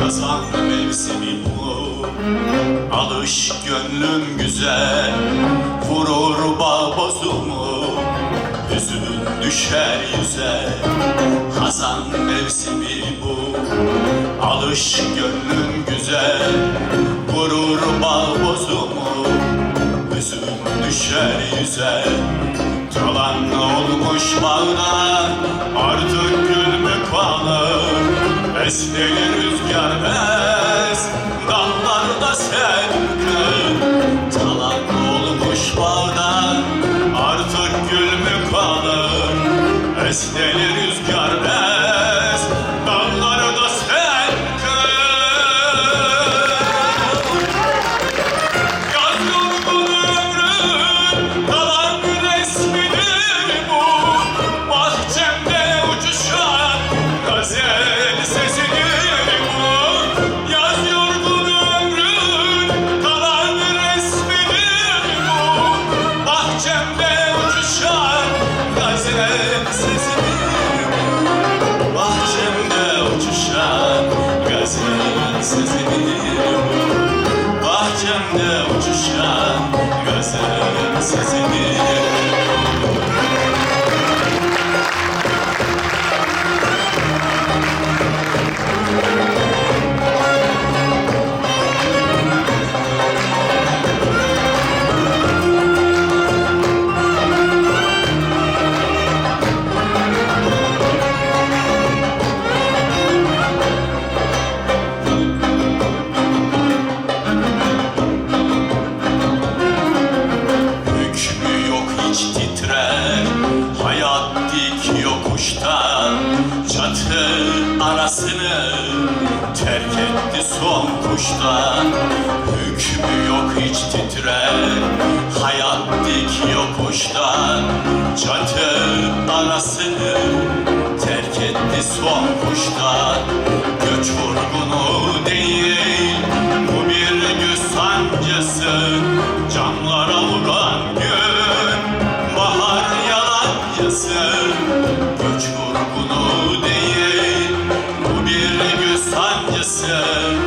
kazan mevsimi bu Alış gönlüm güzel. Vurur bal bozumu Üzüm düşer yüze Hazan mevsimi bu Alış gönlüm güzel. Vurur bal bozumu Üzüm düşer yüze Talan olmuş bağda Artık Esneli rüzgar es Talan olmuş bağda Artık gül mü kalır? Es Bahçemde uçuşan gazel sesini arasını Terk etti son kuşta Hükmü yok hiç titrer Hayat dik yokuşta Çatı arasını Terk etti son kuşta Master.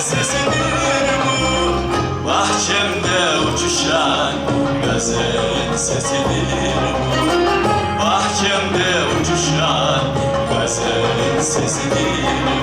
Sesidir bu Bahçemde uçuşan gazel sesidir. Bu Bahçemde uçuşan gazel sesidir